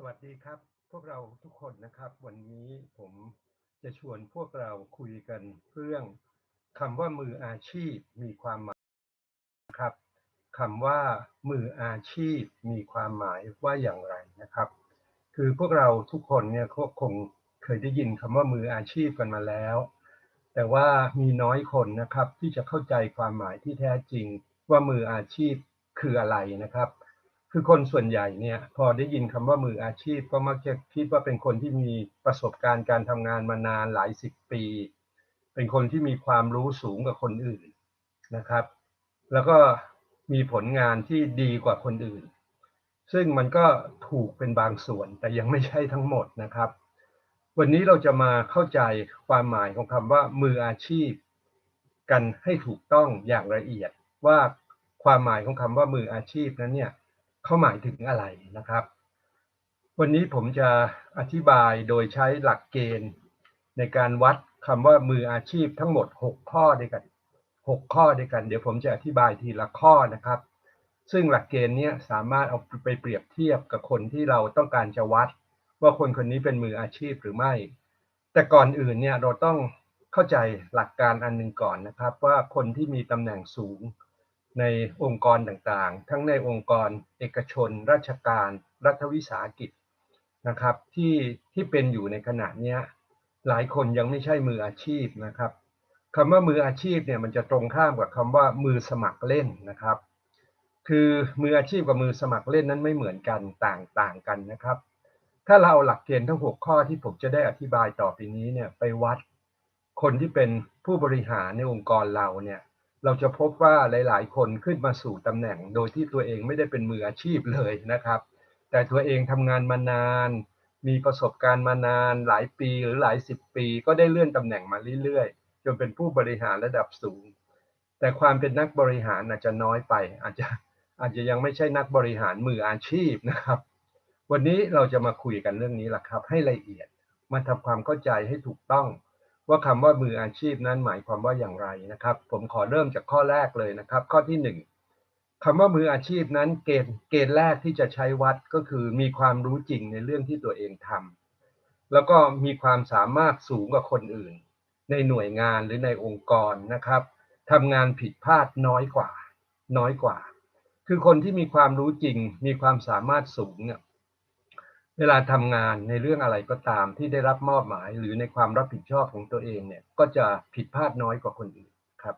สวัสดีครับ พวกเราทุกคนนะครับ วันนี้ผมจะชวนพวกเราคุยกันเรื่องคำว่ามืออาชีพมีความหมายครับคำว่ามืออาชีพมีความหมายว่าอย่างไรนะครับ คือพวกเราทุกคนเนี่ยก็คงเคยได้ยินคำว่ามืออาชีพกันมาแล้ว แต่ว่ามีน้อยคนนะครับที่จะเข้าใจความหมายที่แท้จริงว่ามืออาชีพคืออะไรนะครับ คือคนส่วนใหญ่เนี่ยพอได้ยินคำว่ามืออาชีพก็มักจะคิดว่าเป็นคนที่มีประสบการณ์การทำงานมานานหลายสิบปี เป็นคนที่มีความรู้สูงกว่าคนอื่นนะครับ แล้วก็มีผลงานที่ดีกว่าคนอื่น ซึ่งมันก็ถูกเป็นบางส่วนแต่ยังไม่ใช่ทั้งหมดนะครับ วันนี้เราจะมาเข้าใจความหมายของคำว่ามืออาชีพ กันให้ถูกต้องอย่างละเอียดว่าความหมายของคำว่ามืออาชีพนั้นเนี่ย เขาหมายถึงอะไรนะครับ วันนี้ผมจะอธิบายโดยใช้หลักเกณฑ์ในการวัดคำว่ามืออาชีพทั้งหมด 6 ข้อด้วยกัน 6 ข้อด้วยกัน เดี๋ยวผมจะอธิบายทีละข้อนะครับ ซึ่งหลักเกณฑ์นี้สามารถเอาไปเปรียบเทียบกับคนที่เราต้องการจะวัด ว่าคนคนนี้เป็นมืออาชีพหรือไม่ แต่ก่อนอื่นเนี่ยเราต้องเข้าใจหลักการอันหนึ่งก่อนนะครับ ว่าคนที่มีตำแหน่งสูง ในองค์กรต่างๆ ทั้งในองค์กรเอกชน ราชการ รัฐวิสาหกิจนะครับที่ที่เป็นอยู่ในขณะนี้หลายคนยังไม่ใช่มืออาชีพนะครับคำว่ามืออาชีพเนี่ยมันจะตรงข้ามกับคำว่ามือสมัครเล่นนะครับ คือมืออาชีพกับมือสมัครเล่นนั้นไม่เหมือนกันต่างต่างกันนะครับ ถ้าเราเอาหลักเกณฑ์ทั้ง6ข้อที่ผมจะได้อธิบายต่อไปนี้เนี่ยไปวัดคนที่เป็นผู้บริหารในองค์กรเราเนี่ย เราจะพบว่าหลาย ๆ คนขึ้นมาสู่ตำแหน่ง โดยที่ตัวเองไม่ได้เป็นมืออาชีพเลยนะครับ แต่ตัวเองทำงานมานาน มีประสบการณ์มานานหลายปีหรือหลายสิบปี ก็ได้เลื่อนตำแหน่งมาเรื่อย ๆ จนเป็นผู้บริหารระดับสูง แต่ความเป็นนักบริหารอาจจะน้อยไป อาจจะอาจจะยังไม่ใช่นักบริหารมืออาชีพนะครับ วันนี้เราจะมาคุยกันเรื่องนี้แหละครับ ให้ละเอียดมาทำความเข้าใจให้ถูกต้อง ว่าคำว่ามืออาชีพนั้นหมายความว่าอย่างไรนะครับ ผมขอเริ่มจากข้อแรกเลยนะครับ ข้อที่หนึ่งคำว่ามืออาชีพนั้นเกณฑ์เกณฑ์แรกที่จะใช้วัดก็คือมีความรู้จริงในเรื่องที่ตัวเองทำแล้วก็มีความสามารถสูงกว่าคนอื่น ในหน่วยงานหรือในองค์กรนะครับทำงานผิดพลาดน้อยกว่า น้อยกว่า คือคนที่มีความรู้จริง มีความสามารถสูงเนี่ย เวลาทำงานในเรื่องอะไรก็ตามที่ได้รับมอบหมาย หรือในความรับผิดชอบของตัวเองเนี่ยก็จะผิดพลาดน้อยกว่าคนอื่นครับ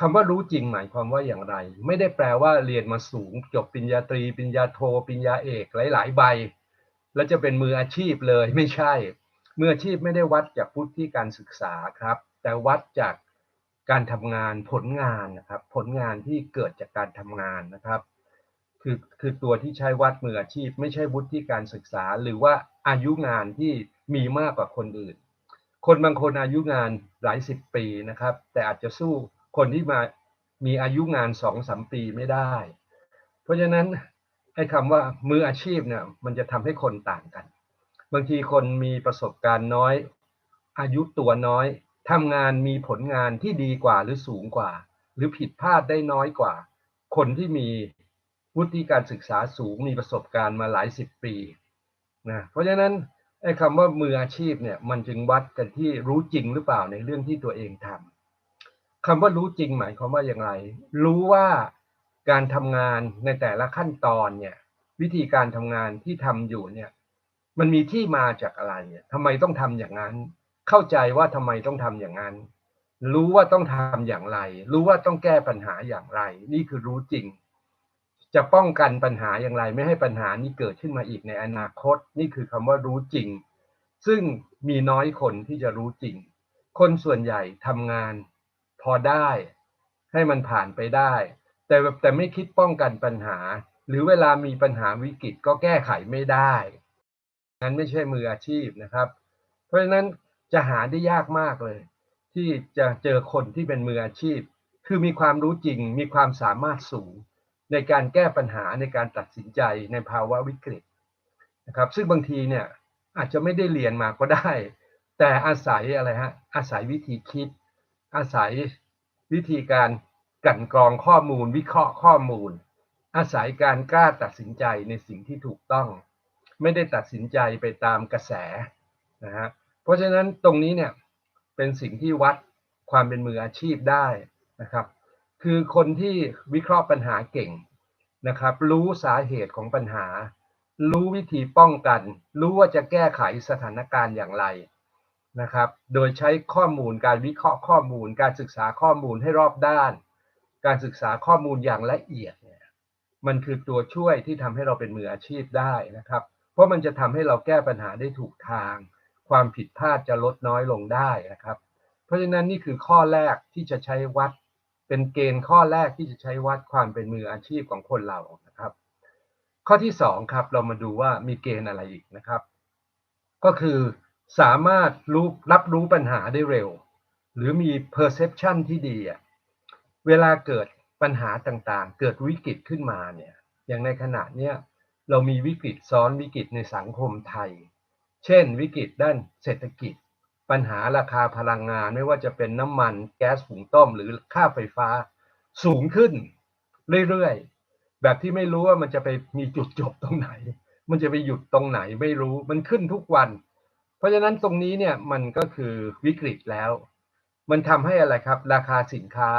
คำว่ารู้จริงหมายความว่าอย่างไร ไม่ได้แปลว่าเรียนมาสูง จบปริญญาตรีปริญญาโทปริญญาเอกหลาย ๆ ใบ แล้วจะเป็นมืออาชีพเลยไม่ใช่ มืออาชีพไม่ได้วัดจากพุทธิการศึกษาครับ แต่วัดจากการทำงานผลงานนะครับ ผลงานที่เกิดจากการทำงานนะครับ คือคือตัวที่ใช้วัดมืออาชีพ ไม่ใช่วุฒิการศึกษา หรือว่าอายุงานที่มีมากกว่าคนอื่น คนบางคนอายุงานหลายสิบปีนะครับ แต่อาจจะสู้คนที่มามีอายุงานสองสามปีไม่ได้ เพราะฉะนั้นไอ้คำว่ามืออาชีพเนี่ยมันจะทำให้คนต่างกัน บางทีคนมีประสบการณ์น้อย อายุตัวน้อยทำงานมีผลงานที่ดีกว่าหรือสูงกว่า หรือผิดพลาดได้น้อยกว่า คนที่มี วุฒิการศึกษาสูงมีประสบการณ์มาหลายสิบปีนะเพราะฉะนั้นไอ้คำว่ามืออาชีพเนี่ยมันจึงวัดกันที่รู้จริงหรือเปล่าในเรื่องที่ตัวเองทำคำว่ารู้จริงหมายความว่าอย่างไร รู้ว่าการทำงานในแต่ละขั้นตอนเนี่ยวิธีการทำงานที่ทำอยู่เนี่ยมันมีที่มาจากอะไรเนี่ยทำไมต้องทำอย่างนั้น เข้าใจว่าทำไมต้องทำอย่างนั้น รู้ว่าต้องทำอย่างไร รู้ว่าต้องแก้ปัญหาอย่างไร นี่คือรู้จริง จะป้องกันปัญหาอย่างไร ไม่ให้ปัญหานี้เกิดขึ้นมาอีกในอนาคต นี่คือคำว่ารู้จริง ซึ่งมีน้อยคนที่จะรู้จริง คนส่วนใหญ่ทำงานพอได้ ให้มันผ่านไปได้ แต่แต่ไม่คิดป้องกันปัญหา หรือเวลามีปัญหาวิกฤตก็แก้ไขไม่ได้นั้นไม่ใช่มืออาชีพนะครับ เพราะฉะนั้นจะหาได้ยากมากเลย ที่จะเจอคนที่เป็นมืออาชีพ คือมีความรู้จริง มีความสามารถสูง ในการแก้ปัญหาในการตัดสินใจในภาวะวิกฤตนะครับซึ่งบางทีเนี่ยอาจจะไม่ได้เรียนมาก็ได้ แต่อาศัยอะไรฮะอาศัยวิธีคิด อาศัยวิธีการกันกรองข้อมูล วิเคราะห์ข้อมูล อาศัยการกล้าตัดสินใจในสิ่งที่ถูกต้อง ไม่ได้ตัดสินใจไปตามกระแสนะฮะเพราะฉะนั้นตรงนี้เนี่ยเป็นสิ่งที่วัดความเป็นมืออาชีพได้นะครับ คือคนที่วิเคราะห์ปัญหาเก่งนะครับ รู้สาเหตุของปัญหา รู้วิธีป้องกัน รู้ว่าจะแก้ไขสถานการณ์อย่างไรนะครับ โดยใช้ข้อมูลการวิเคราะห์ข้อมูล การศึกษาข้อมูลให้รอบด้าน การศึกษาข้อมูลอย่างละเอียดเนี่ยมันคือตัวช่วยที่ทำให้เราเป็นมืออาชีพได้นะครับ เพราะมันจะทำให้เราแก้ปัญหาได้ถูกทาง ความผิดพลาดจะลดน้อยลงได้นะครับ เพราะฉะนั้นนี่คือข้อแรกที่จะใช้วัด เป็นเกณฑ์ข้อแรกที่จะใช้วัดความเป็นมืออาชีพของคนเรานะครับ ข้อที่สองครับเรามาดูว่ามีเกณฑ์อะไรอีกนะครับ ก็คือสามารถรู้รับรู้ปัญหาได้เร็ว หรือมี perception ที่ดีเวลาเกิดปัญหาต่างๆ เกิดวิกฤตขึ้นมาเนี่ยอย่างในขณะเนี้ยเรามีวิกฤตซ้อนวิกฤตในสังคมไทย เช่น วิกฤตด้านเศรษฐกิจ ปัญหาราคาพลังงานไม่ว่าจะเป็นน้ำมันแก๊สหุงต้ม หรือค่าไฟฟ้าสูงขึ้นเรื่อยๆ แบบที่ไม่รู้ว่ามันจะไปมีจุดจบตรงไหน มันจะไปหยุดตรงไหนไม่รู้มันขึ้นทุกวัน เพราะฉะนั้นตรงนี้เนี่ยมันก็คือวิกฤตแล้ว มันทำให้อะไรครับ ราคาสินค้า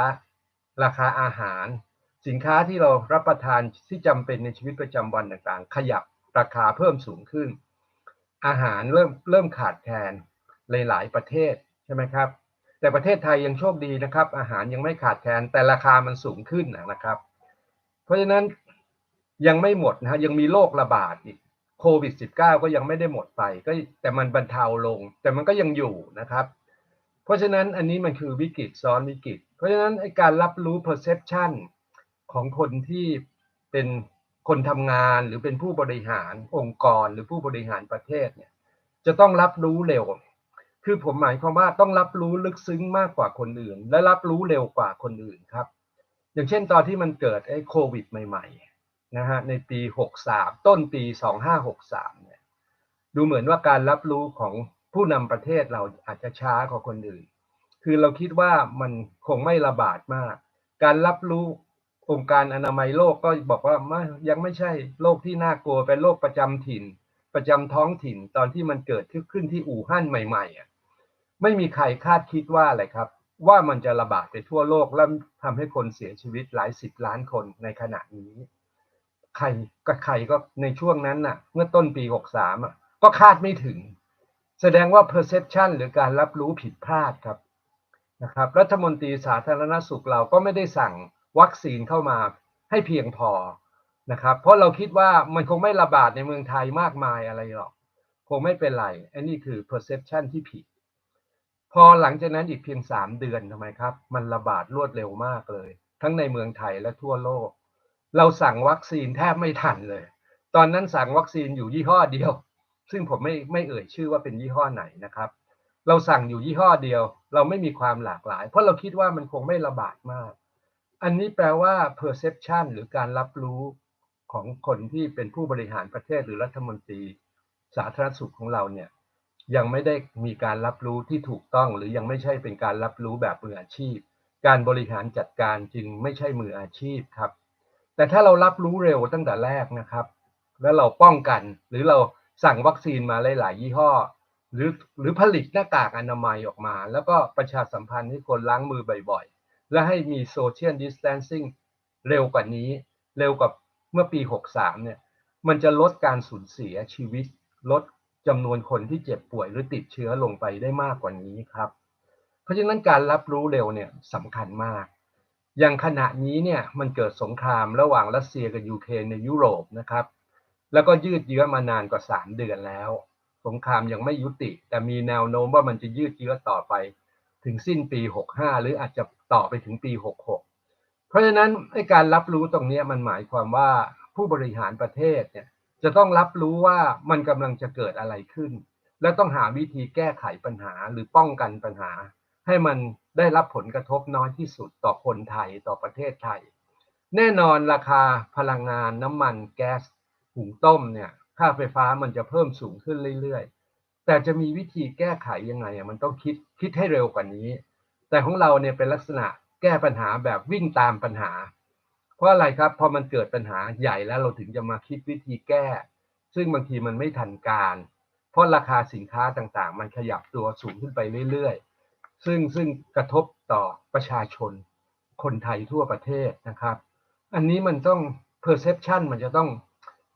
ราคาอาหาร สินค้าที่เรารับประทานที่จำเป็นในชีวิตประจำวันต่างๆ ขยับราคาเพิ่มสูงขึ้น อาหารเริ่มเริ่มขาดแคลนใน หลายประเทศใช่ไหมครับ แต่ประเทศไทยยังโชคดีนะครับ อาหารยังไม่ขาดแคลนแต่ราคามันสูงขึ้นนะครับ เพราะฉะนั้นยังไม่หมดนะฮะยังมีโรคระบาดอีกโควิด -19 ก็ยังไม่ได้หมดไปก็แต่มันบรรเทาลง แต่มันก็ยังอยู่นะครับ เพราะฉะนั้นอันนี้มันคือวิกฤตซ้อนวิกฤต เพราะฉะนั้นการรับรู้ perception ของคนที่เป็นคนทำงานหรือเป็นผู้บริหารองค์กรหรือผู้บริหารประเทศเนี่ยจะต้องรับรู้เร็ว คือผมหมายความว่าต้องรับรู้ลึกซึ้งมากกว่าคนอื่น และรับรู้เร็วกว่าคนอื่นครับ อย่างเช่นตอนที่มันเกิดไอ้โควิดใหม่ๆนะฮะในปี 63 ต้นปี 2563เนี่ยดูเหมือนว่าการรับรู้ของผู้นำประเทศเราอาจจะช้ากว่าคนอื่น คือเราคิดว่ามันคงไม่ระบาดมาก การรับรู้องค์การอนามัยโลกก็บอกว่าไม่ยังไม่ใช่โรคที่น่ากลัวเป็นโรคประจำถิ่น ประจำท้องถิ่นตอนที่มันเกิดขึ้นที่อู่ฮั่นใหม่ๆอะ ไม่มีใครคาดคิดว่าอะไรครับ ว่ามันจะระบาดไปทั่วโลกและทำให้คนเสียชีวิตหลายสิบล้านคนในขณะนี้ ใครก็ใครก็ในช่วงนั้นน่ะ เมื่อต้นปี 63อะก็คาดไม่ถึง แสดงว่า perception หรือการรับรู้ผิดพลาดครับนะครับ รัฐมนตรีสาธารณสุขเราก็ไม่ได้สั่งวัคซีนเข้ามาให้เพียงพอนะครับ เพราะเราคิดว่ามันคงไม่ระบาดในเมืองไทยมากมายอะไรหรอก คงไม่เป็นไรอันนี้คือ perception ที่ผิด พอหลังจากนั้นอีกเพียง3เดือนทำไมครับ มันระบาดรวดเร็วมากเลย ทั้งในเมืองไทยและทั่วโลก เราสั่งวัคซีนแทบไม่ทันเลย ตอนนั้นสั่งวัคซีนอยู่ยี่ห้อเดียว ซึ่งผมไม่ไม่เอ่ยชื่อว่าเป็นยี่ห้อไหนนะครับ เราสั่งอยู่ยี่ห้อเดียว เราไม่มีความหลากหลาย เพราะเราคิดว่ามันคงไม่ระบาดมาก อันนี้แปลว่า perception หรือการรับรู้ของคนที่เป็นผู้บริหารประเทศหรือรัฐมนตรี สาธารณสุขของเราเนี่ย ยังไม่ได้มีการรับรู้ที่ถูกต้อง หรือยังไม่ใช่เป็นการรับรู้แบบมืออาชีพ การบริหารจัดการจึงไม่ใช่มืออาชีพครับ แต่ถ้าเรารับรู้เร็วตั้งแต่แรกนะครับ แล้วเราป้องกันหรือเราสั่งวัคซีนมาหลาย ๆ ยี่ห้อ หรือหรือผลิตหน้ากากอนามัยออกมา แล้วก็ประชาสัมพันธ์ให้คนล้างมือบ่อย ๆ และให้มีโซเชียลดิส a ทนซิ่งเร็วกว่านี้ เร็วกว่าเมื่อปี 63 เนี่ย มันจะลดการสูญเสียชีวิต ลด จำนวนคนที่เจ็บป่วยหรือติดเชื้อลงไปได้มากกว่านี้ครับ เพราะฉะนั้นการรับรู้เร็วเนี่ยสำคัญมาก อย่างขณะนี้เนี่ยมันเกิดสงครามระหว่างรัสเซียกับยูเครนในยุโรปนะครับ แล้วก็ยืดเยื้อมานานกว่า 3 เดือนแล้ว สงครามยังไม่ยุติ แต่มีแนวโน้มว่ามันจะยืดเยื้อต่อไป ถึงสิ้นปี 65 หรืออาจจะต่อไปถึงปี 66 เพราะฉะนั้นการรับรู้ตรงนี้มันหมายความว่าผู้บริหารประเทศเนี่ย จะต้องรับรู้ว่ามันกำลังจะเกิดอะไรขึ้น และต้องหาวิธีแก้ไขปัญหาหรือป้องกันปัญหา ให้มันได้รับผลกระทบน้อยที่สุดต่อคนไทยต่อประเทศไทย แน่นอนราคาพลังงานน้ำมันแก๊สหุงต้มเนี่ยค่าไฟฟ้ามันจะเพิ่มสูงขึ้นเรื่อยๆ แต่จะมีวิธีแก้ไขยังไงมันต้องคิดคิดให้เร็วกว่านี้ แต่ของเราเนี่ยเป็นลักษณะแก้ปัญหาแบบวิ่งตามปัญหา เพราะอะไรครับพอมันเกิดปัญหาใหญ่แล้วเราถึงจะมาคิดวิธีแก้ ซึ่งบางทีมันไม่ทันการ เพราะราคาสินค้าต่างๆ มันขยับตัวสูงขึ้นไปเรื่อยๆ ซึ่งซึ่งกระทบต่อประชาชน คนไทยทั่วประเทศนะครับ อันนี้มันต้อง perception มันจะต้อง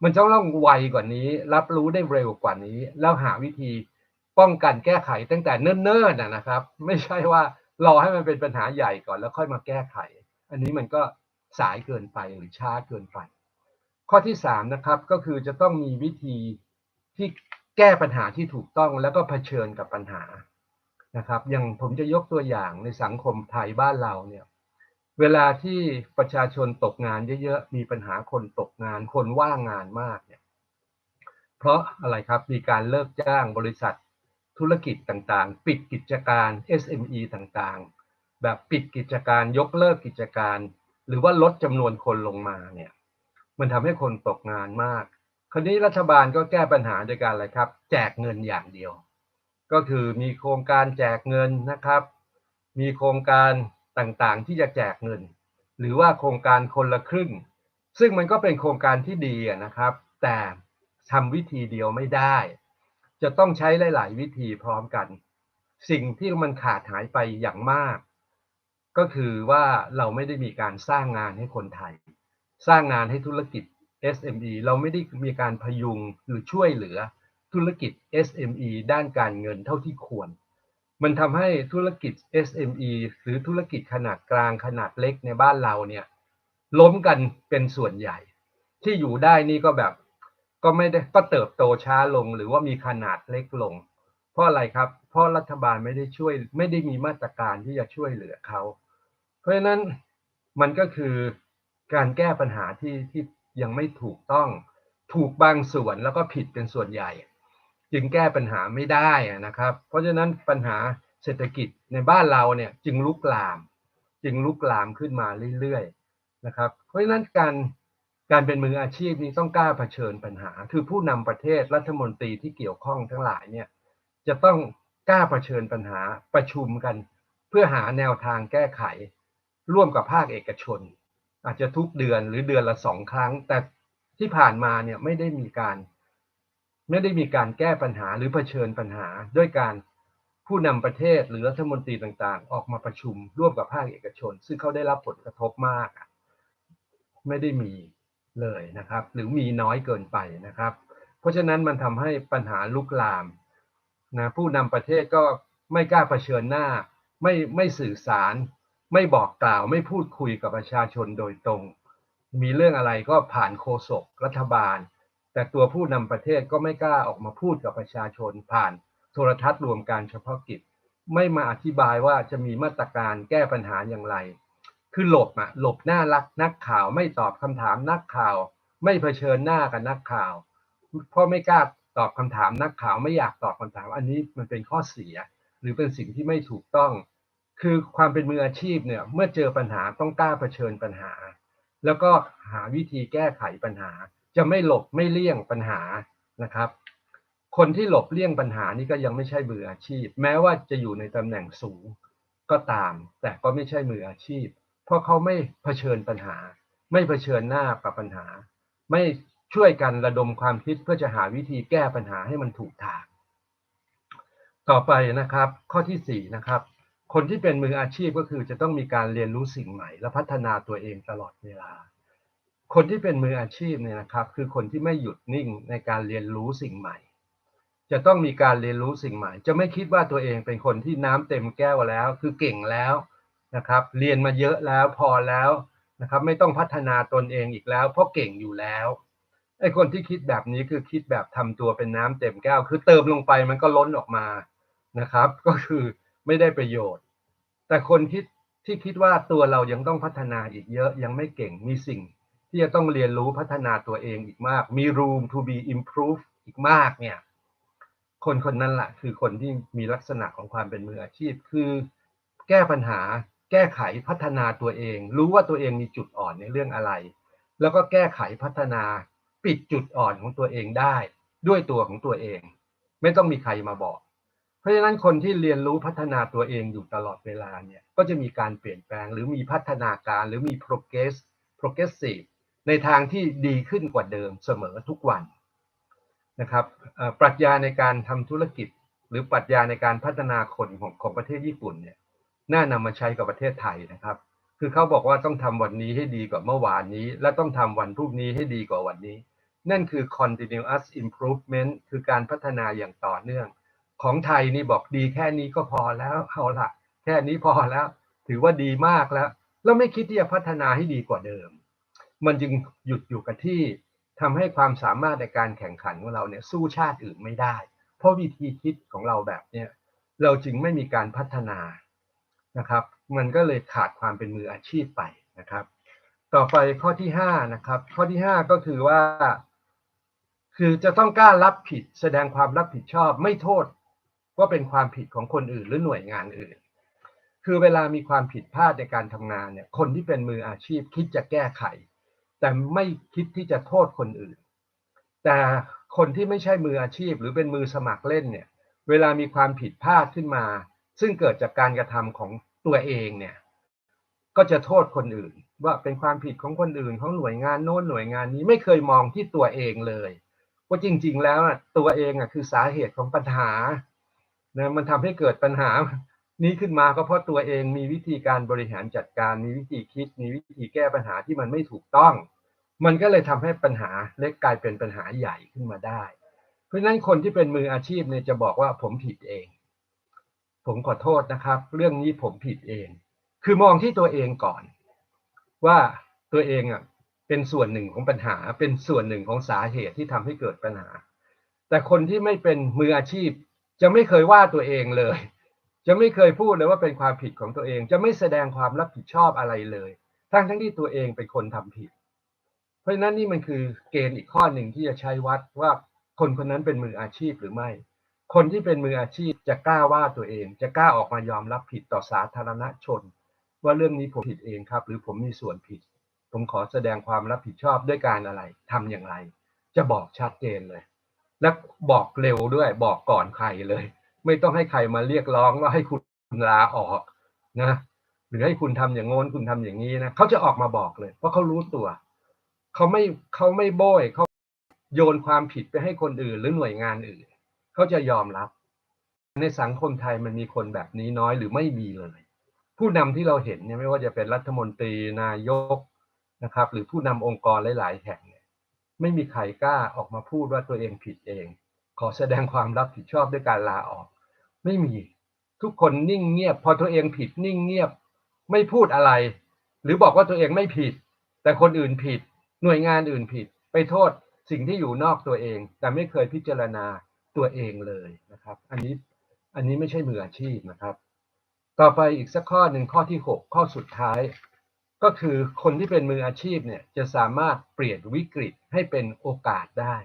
มันจะต้องไวกว่านี้ รับรู้ได้เร็วกว่านี้ แล้วหาวิธีป้องกันแก้ไขตั้งแต่เนิ่นๆนะนะครับ ไม่ใช่ว่ารอให้มันเป็นปัญหาใหญ่ก่อนแล้วค่อยมาแก้ไข อันนี้มันก็ สายเกินไปหรือช้าเกินไป ข้อที่สามนะครับก็คือจะต้องมีวิธีที่แก้ปัญหาที่ถูกต้องแล้วก็เผชิญกับปัญหานะครับ อย่างผมจะยกตัวอย่างในสังคมไทยบ้านเราเนี่ยเวลาที่ประชาชนตกงานเยอะๆ มีปัญหาคนตกงาน คนว่างงานมากเนี่ย เพราะอะไรครับ มีการเลิกจ้างบริษัทธุรกิจต่างๆ ปิดกิจการ SME ต่างๆ แบบปิดกิจการยกเลิกกิจการ หรือว่าลดจำนวนคนลงมาเนี่ย มันทำให้คนตกงานมาก คราวนี้รัฐบาลก็แก้ปัญหาโดยการอะไรครับ แจกเงินอย่างเดียว ก็คือมีโครงการแจกเงินนะครับ มีโครงการต่างๆที่จะแจกเงิน หรือว่าโครงการคนละครึ่ง ซึ่งมันก็เป็นโครงการที่ดีนะครับ แต่ทำวิธีเดียวไม่ได้ จะต้องใช้หลาย ๆ วิธีพร้อมกัน สิ่งที่มันขาดหายไปอย่างมาก ก็คือว่าเราไม่ได้มีการสร้างงานให้คนไทย สร้างงานให้ธุรกิจ SME เราไม่ได้มีการพยุงหรือช่วยเหลือธุรกิจ SME ด้านการเงินเท่าที่ควร มันทำให้ธุรกิจ SME หรือธุรกิจขนาดกลางขนาดเล็กในบ้านเราเนี่ยล้มกันเป็นส่วนใหญ่ ที่อยู่ได้นี่ก็แบบก็ไม่ได้ก็เติบโตช้าลงหรือว่ามีขนาดเล็กลง เพราะอะไรครับ เพราะรัฐบาลไม่ได้ช่วย ไม่ได้มีมาตรการที่จะช่วยเหลือเขา เพราะฉะนั้นมันก็คือการแก้ปัญหาที่ที่ยังไม่ถูกต้องถูกบางส่วนแล้วก็ผิดเป็นส่วนใหญ่ จึงแก้ปัญหาไม่ได้นะครับ เพราะฉะนั้นปัญหาเศรษฐกิจในบ้านเราเนี่ยจึงลุกลาม จึงลุกลามขึ้นมาเรื่อยๆนะครับ เพราะฉะนั้นการการเป็นมืออาชีพนี้ต้องกล้าเผชิญปัญหา คือผู้นำประเทศรัฐมนตรีที่เกี่ยวข้องทั้งหลายเนี่ย จะต้องกล้าเผชิญปัญหาประชุมกัน เพื่อหาแนวทางแก้ไข ร่วมกับภาคเอกชน อาจจะทุกเดือนหรือเดือนละสองครั้ง แต่ที่ผ่านมาเนี่ยไม่ได้มีการ ไม่ได้มีการแก้ปัญหาหรือเผชิญปัญหาด้วยการผู้นำประเทศหรือรัฐมนตรีต่างๆ ออกมาประชุมร่วมกับภาคเอกชน ซึ่งเขาได้รับผลกระทบมาก ไม่ได้มีเลยนะครับ หรือมีน้อยเกินไปนะครับ เพราะฉะนั้นมันทำให้ปัญหาลุกลาม นะผู้นำประเทศก็ไม่กล้าเผชิญหน้า ไม่ไม่สื่อสาร ไม่บอกกล่าวไม่พูดคุยกับประชาชนโดยตรง มีเรื่องอะไรก็ผ่านโฆษกรัฐบาล แต่ตัวผู้นำประเทศก็ไม่กล้าออกมาพูดกับประชาชน ผ่านโทรทัศน์รวมการเฉพาะกิจ ไม่มาอธิบายว่าจะมีมาตรการแก้ปัญหาอย่างไร คือหลบอะหลบหน้ารักนักข่าวไม่ตอบคำถามนักข่าว ไม่เผชิญหน้ากับนักข่าว เพราะไม่กล้า ตอบคำถามนักข่าวไม่อยากตอบคำถาม อันนี้มันเป็นข้อเสีย หรือเป็นสิ่งที่ไม่ถูกต้อง คือความเป็นมืออาชีพเนี่ยเมื่อเจอปัญหาต้องกล้าเผชิญปัญหา แล้วก็หาวิธีแก้ไขปัญหา จะไม่หลบไม่เลี่ยงปัญหานะครับ คนที่หลบเลี่ยงปัญหานี่ก็ยังไม่ใช่มืออาชีพ แม้ว่าจะอยู่ในตำแหน่งสูงก็ตาม แต่ก็ไม่ใช่มืออาชีพ เพราะเขาไม่เผชิญปัญหา ไม่เผชิญหน้ากับปัญหา ไม่ ช่วยกันระดมความคิดเพื่อจะหาวิธีแก้ปัญหาให้มันถูกทาง ต่อไปนะครับ ข้อที่สี่นะครับ คนที่เป็นมืออาชีพก็คือจะต้องมีการเรียนรู้สิ่งใหม่ และพัฒนาตัวเองตลอดเวลา คนที่เป็นมืออาชีพเนี่ยนะครับ คือคนที่ไม่หยุดนิ่งในการเรียนรู้สิ่งใหม่ จะต้องมีการเรียนรู้สิ่งใหม่ จะไม่คิดว่าตัวเองเป็นคนที่น้ำเต็มแก้วแล้ว คือเก่งแล้วนะครับ เรียนมาเยอะแล้วพอแล้วนะครับ ไม่ต้องพัฒนาตนเองอีกแล้ว เพราะเก่งอยู่แล้ว ไอคนที่คิดแบบนี้คือคิดแบบทำตัวเป็นน้ำเต็มแก้ว คือเติมลงไปมันก็ล้นออกมานะครับ ก็คือไม่ได้ประโยชน์ แต่คนคิดที่คิดว่าตัวเรายังต้องพัฒนาอีกเยอะยังไม่เก่งมีสิ่ง ที่จะต้องเรียนรู้พัฒนาตัวเองอีกมาก มี room to be improve อีกมากเนี่ยคนคนนั้นแหละคือคนที่มีลักษณะของความเป็นมืออาชีพ คือแก้ปัญหาแก้ไขพัฒนาตัวเอง รู้ว่าตัวเองมีจุดอ่อนในเรื่องอะไร แล้วก็แก้ไขพัฒนา ปิดจุดอ่อนของตัวเองได้ด้วยตัวของตัวเอง ไม่ต้องมีใครมาบอก เพราะฉะนั้นคนที่เรียนรู้พัฒนาตัวเองอยู่ตลอดเวลาเนี่ยก็จะมีการเปลี่ยนแปลงหรือมีพัฒนาการหรือมี progress progressive ในทางที่ดีขึ้นกว่าเดิมเสมอทุกวันนะครับปรัชญาในการทำธุรกิจ หรือปรัชญาในการพัฒนาคนของของประเทศญี่ปุ่นเนี่ยน่านำมาใช้กับประเทศไทยนะครับ คือเขาบอกว่าต้องทำวันนี้ให้ดีกว่าเมื่อวานนี้ และต้องทำวันพรุ่งนี้ให้ดีกว่าวันนี้ นั่นคือ continuous improvement คือการพัฒนาอย่างต่อเนื่อง ของไทยนี่บอกดีแค่นี้ก็พอแล้วเอาละแค่นี้พอแล้ว ถือว่าดีมากแล้ว แล้วไม่คิดที่จะพัฒนาให้ดีกว่าเดิม มันจึงหยุดอยู่กับที่ทำให้ความสามารถในการแข่งขันของเราเนี่ยสู้ชาติอื่นไม่ได้ เพราะวิธีคิดของเราแบบเนี้ยเราจึงไม่มีการพัฒนานะครับ มันก็เลยขาดความเป็นมืออาชีพไปนะครับ ต่อไปข้อที่ห้านะครับ ข้อที่ห้าก็คือว่า คือจะต้องกล้ารับผิดแสดงความรับผิดชอบไม่โทษว่าเป็นความผิดของคนอื่นหรือหน่วยงานอื่น คือเวลามีความผิดพลาดในการทำงานเนี่ยคนที่เป็นมืออาชีพคิดจะแก้ไข แต่ไม่คิดที่จะโทษคนอื่น แต่คนที่ไม่ใช่มืออาชีพหรือเป็นมือสมัครเล่นเนี่ยเวลามีความผิดพลาดขึ้นมา ซึ่งเกิดจากการกระทำของตัวเองเนี่ยก็จะโทษคนอื่น ว่าเป็นความผิดของคนอื่นของหน่วยงานโน้นหน่วยงานนี้ไม่เคยมองที่ตัวเองเลย ว่าจริง ๆ แล้วตัวเองอะคือสาเหตุของปัญหานะมันทำให้เกิดปัญหานี้ขึ้นมาก็เพราะตัวเองมีวิธีการบริหารจัดการ มีวิธีคิด มีวิธีแก้ปัญหาที่มันไม่ถูกต้อง มันก็เลยทำให้ปัญหาเล็กกลายเป็นปัญหาใหญ่ขึ้นมาได้ เพราะฉะนั้นคนที่เป็นมืออาชีพเนี่ยจะบอกว่าผมผิดเอง ผมขอโทษนะครับ เรื่องนี้ผมผิดเอง คือมองที่ตัวเองก่อน ว่าตัวเองอะ เป็นส่วนหนึ่งของปัญหา เป็นส่วนหนึ่งของสาเหตุที่ทำให้เกิดปัญหา แต่คนที่ไม่เป็นมืออาชีพ จะไม่เคยว่าตัวเองเลย จะไม่เคยพูดเลยว่าเป็นความผิดของตัวเอง จะไม่แสดงความรับผิดชอบอะไรเลย ทั้งทั้งที่ตัวเองเป็นคนทำผิด เพราะฉะนั้นนี่มันคือเกณฑ์อีกข้อหนึ่งที่จะใช้วัดว่าคนคนนั้นเป็นมืออาชีพหรือไม่ คนที่เป็นมืออาชีพจะกล้าว่าตัวเอง จะกล้าออกมายอมรับผิดต่อสาธารณชน ว่าเรื่องนี้ผมผิดเองครับ หรือผมมีส่วนผิด ผมขอแสดงความรับผิดชอบด้วยการอะไรทำอย่างไร จะบอกชัดเจนเลย และบอกเร็วด้วยบอกก่อนใครเลย ไม่ต้องให้ใครมาเรียกร้องว่าให้คุณลาออกนะหรือให้คุณทำอย่างโน้นคุณทำอย่างนี้นะเขาจะออกมาบอกเลย เพราะเขารู้ตัวเขาไม่เขาไม่โบยเขาโยนความผิดไปให้คนอื่น หรือหน่วยงานอื่นเขาจะยอมรับ ในสังคมไทยมันมีคนแบบนี้น้อยหรือไม่มีเลย ผู้นำที่เราเห็นเนี่ยไม่ว่าจะเป็นรัฐมนตรีนายก นะครับ หรือผู้นำองค์กรหลาย ๆ แห่งเนี่ยไม่มีใครกล้าออกมาพูดว่าตัวเองผิดเอง ขอแสดงความรับผิดชอบด้วยการลาออก ไม่มีทุกคนนิ่งเงียบ พอตัวเองผิดนิ่งเงียบ ไม่พูดอะไร หรือบอกว่าตัวเองไม่ผิด แต่คนอื่นผิด หน่วยงานอื่นผิด ไปโทษสิ่งที่อยู่นอกตัวเอง แต่ไม่เคยพิจารณาตัวเองเลยนะครับ อันนี้อันนี้ไม่ใช่มืออาชีพนะครับ ต่อไปอีกสักข้อหนึ่งข้อที่ 6 ข้อสุดท้าย ก็คือคนที่เป็นมืออาชีพเนี่ยจะสามารถเปลี่ยนวิกฤตให้เป็นโอกาสได้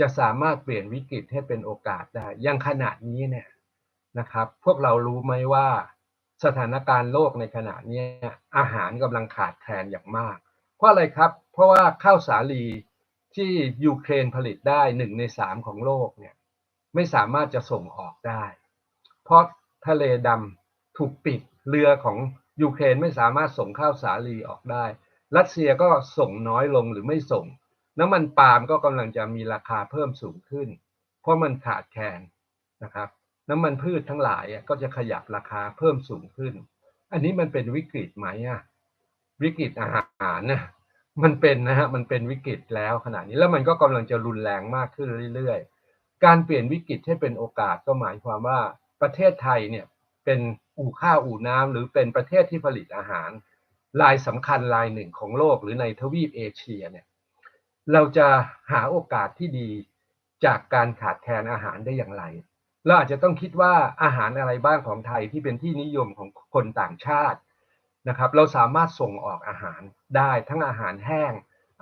จะสามารถเปลี่ยนวิกฤตให้เป็นโอกาสได้ย่างขณะนี้เนี่ยนะครับ พวกเรารู้ไหมว่าสถานการณ์โลกในขณะนี้อาหารกำลังขาดแคลนอย่างมาก เพราะอะไรครับ เพราะว่าข้าวสาลีที่ยูเครนผลิตได้หนึ่งในสามของโลกเนี่ยไม่สามารถจะส่งออกได้ เพราะทะเลดำถูกปิดเรือของ ยูเครนไม่สามารถส่งข้าวสาลีออกได้ รัสเซียก็ส่งน้อยลงหรือไม่ส่ง น้ำมันปาล์มก็กำลังจะมีราคาเพิ่มสูงขึ้น เพราะมันขาดแคลนนะครับ น้ำมันพืชทั้งหลายก็จะขยับราคาเพิ่มสูงขึ้น อันนี้มันเป็นวิกฤตไหมอะวิกฤตอาหารนะมันเป็นนะฮะมันเป็นวิกฤตแล้วขณะนี้แล้วมันก็กำลังจะรุนแรงมากขึ้นเรื่อยๆ การเปลี่ยนวิกฤตให้เป็นโอกาสก็หมายความว่าประเทศไทยเนี่ยเป็น อู่ข้าวอู่น้ำหรือเป็นประเทศที่ผลิตอาหารรายสำคัญรายหนึ่งของโลกหรือในทวีปเอเชียเนี่ยเราจะหาโอกาสที่ดีจากการขาดแคลนอาหารได้อย่างไรเราอาจจะต้องคิดว่าอาหารอะไรบ้างของไทยที่เป็นที่นิยมของคนต่างชาตินะครับ เราสามารถส่งออกอาหารได้ทั้งอาหารแห้ง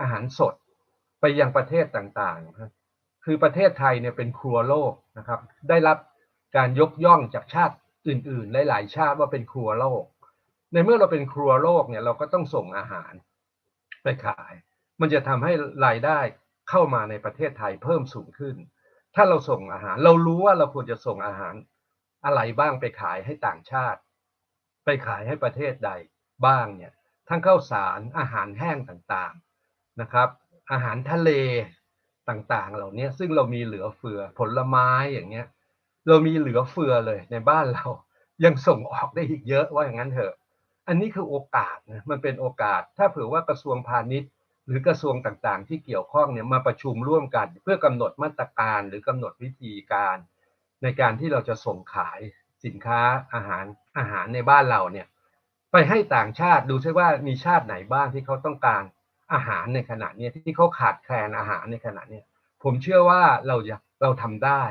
อาหารสดไปยังประเทศต่างๆ คือประเทศไทยเนี่ยเป็นครัวโลกนะครับ ได้รับการยกย่องจากชาติ อื่นๆหลายๆชาติว่าเป็นครัวโลก ในเมื่อเราเป็นครัวโลกเนี่ยเราก็ต้องส่งอาหารไปขาย มันจะทำให้รายได้เข้ามาในประเทศไทยเพิ่มสูงขึ้น ถ้าเราส่งอาหาร เรารู้ว่าเราควรจะส่งอาหารอะไรบ้างไปขายให้ต่างชาติ ไปขายให้ประเทศใดบ้างเนี่ยทั้งข้าวสารอาหารแห้งต่างๆนะครับ อาหารทะเลต่างๆ เหล่านี้ซึ่งเรามีเหลือเฟือผลไม้อย่างเงี้ย เรามีเหลือเฟือเลยในบ้านเรา ยังส่งออกได้อีกเยอะว่าอย่างนั้นเถอะ อันนี้คือโอกาสนะมันเป็นโอกาส ถ้าเผื่อว่ากระทรวงพาณิชย์ หรือกระทรวงต่างๆ ที่เกี่ยวข้องเนี่ยมาประชุมร่วมกัน เพื่อกำหนดมาตรการหรือกำหนดวิธีการ ในการที่เราจะส่งขายสินค้าอาหารอาหารในบ้านเราเนี่ยไปให้ต่างชาติดูซิว่ามีชาติไหนบ้างที่เขาต้องการอาหารในขณะเนี้ยที่เขาขาดแคลนอาหารในขณะเนี้ยผมเชื่อว่าเราจะเราทำได้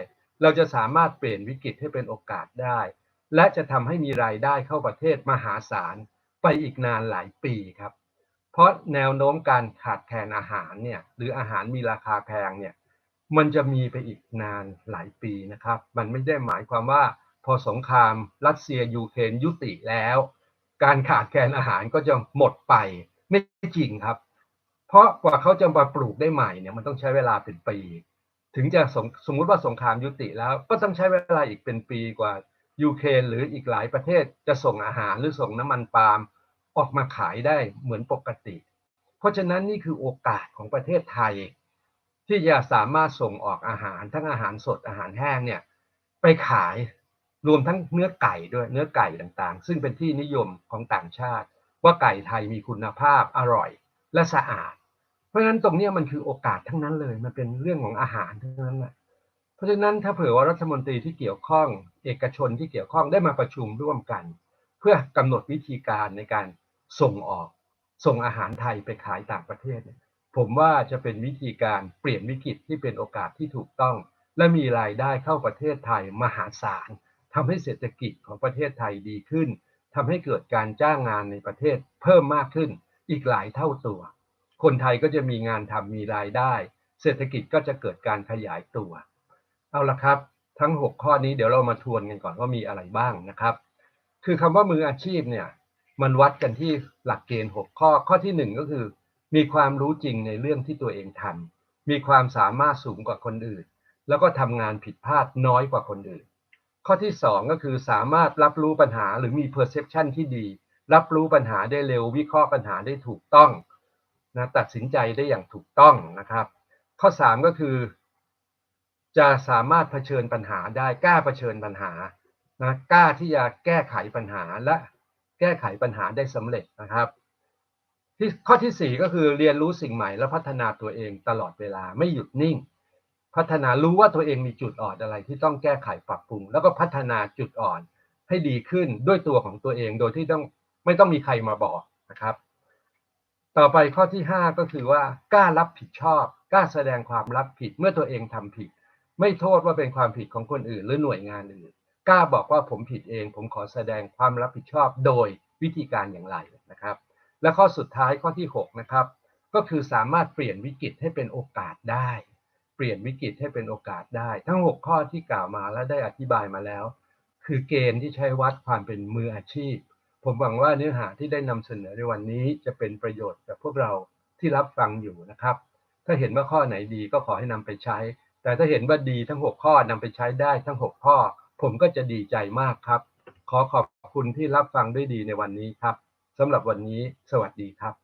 เราจะสามารถเปลี่ยนวิกฤตให้เป็นโอกาสได้ และจะทำให้มีรายได้เข้าประเทศมหาศาลไปอีกนานหลายปีครับ เพราะแนวโน้มการขาดแคลนอาหารเนี่ยหรืออาหารมีราคาแพงเนี่ยมันจะมีไปอีกนานหลายปีนะครับ มันไม่ได้หมายความว่า พอสงครามรัสเซียยูเครนยุติแล้ว การขาดแคลนอาหารก็จะหมดไปไม่จริงครับ เพราะกว่าเขาจะมาปลูกได้ใหม่เนี่ยมันต้องใช้เวลาเป็นปี ถึงจะสมสมมุติว่าสงครามยุติแล้วก็ต้องใช้เวลาอีกเป็นปีกว่ายูเครนหรืออีกหลายประเทศจะส่งอาหารหรือส่งน้ำมันปาล์มออกมาขายได้เหมือนปกติ เพราะฉะนั้นนี่คือโอกาสของประเทศไทย ที่จะสามารถส่งออกอาหารทั้งอาหารสดอาหารแห้งเนี่ยไปขายรวมทั้งเนื้อไก่ด้วยเนื้อไก่ต่างๆ ซึ่งเป็นที่นิยมของต่างชาติ ว่าไก่ไทยมีคุณภาพอร่อยและสะอาด เพราะฉะนั้นตรงนี้มันคือโอกาสทั้งนั้นเลย มันเป็นเรื่องของอาหารทั้งนั้นแหละเพราะฉะนั้นถ้าเผื่อว่ารัฐมนตรีที่เกี่ยวข้อง เอกชนที่เกี่ยวข้องได้มาประชุมร่วมกัน เพื่อกำหนดวิธีการในการส่งออก ส่งอาหารไทยไปขายต่างประเทศเนี่ยผมว่าจะเป็นวิธีการเปลี่ยนวิกฤตที่เป็นโอกาสที่ถูกต้อง และมีรายได้เข้าประเทศไทยมหาศาลทำให้เศรษฐกิจของประเทศไทยดีขึ้นทำให้เกิดการจ้างงานในประเทศเพิ่มมากขึ้นอีกหลายเท่าตัว คนไทยก็จะมีงานทำมีรายได้ เศรษฐกิจก็จะเกิดการขยายตัว เอาละครับ ทั้ง 6 ข้อนี้เดี๋ยวเรามาทวนกันก่อนว่ามีอะไรบ้างนะครับ คือคำว่ามืออาชีพเนี่ยมันวัดกันที่หลักเกณฑ์ 6 ข้อข้อที่ 1 ก็คือ มีความรู้จริงในเรื่องที่ตัวเองทำมีความสามารถสูงกว่าคนอื่น แล้วก็ทำงานผิดพลาดน้อยกว่าคนอื่น ข้อที่ 2 ก็คือสามารถรับรู้ปัญหาหรือมี perception ที่ดี รับรู้ปัญหาได้เร็ววิเคราะห์ปัญหาได้ถูกต้อง นะตัดสินใจได้อย่างถูกต้องนะครับ ข้อ 3 ก็คือ จะสามารถเผชิญปัญหาได้กล้าเผชิญปัญหานะกล้าที่จะแก้ไขปัญหาและแก้ไขปัญหาได้สำเร็จนะครับ ที่ข้อที่ 4 ก็คือเรียนรู้สิ่งใหม่และพัฒนาตัวเองตลอดเวลาไม่หยุดนิ่ง พัฒนารู้ว่าตัวเองมีจุดอ่อนอะไรที่ต้องแก้ไขปรับปรุง แล้วก็พัฒนาจุดอ่อนให้ดีขึ้นด้วยตัวของตัวเองโดยที่ต้องไม่ต้องมีใครมาบอกนะครับ ต่อไปข้อที่ 5 ก็คือว่ากล้ารับผิดชอบ กล้าแสดงความรับผิดเมื่อตัวเองทำผิด ไม่โทษว่าเป็นความผิดของคนอื่น หรือหน่วยงานอื่นกล้าบอกว่าผมผิดเอง ผมขอแสดงความรับผิดชอบโดยวิธีการอย่างไรนะครับ และข้อสุดท้ายข้อที่ 6 นะครับ ก็คือสามารถเปลี่ยนวิกฤตให้เป็นโอกาสได้ เปลี่ยนวิกฤตให้เป็นโอกาสได้ ทั้ง 6 ข้อที่กล่าวมาและได้อธิบายมาแล้ว คือเกณฑ์ที่ใช้วัดความเป็นมืออาชีพ ผมหวังว่าเนื้อหาที่ได้นำเสนอในวันนี้จะเป็นประโยชน์กับพวกเราที่รับฟังอยู่นะครับ ถ้าเห็นว่าข้อไหนดีก็ขอให้นำไปใช้ แต่ถ้าเห็นว่าดีทั้ง 6 ข้อนำไปใช้ได้ทั้ง 6 ข้อ ผมก็จะดีใจมากครับ ขอขอบคุณที่รับฟังด้วยดีในวันนี้ครับสำหรับวันนี้ สวัสดีครับ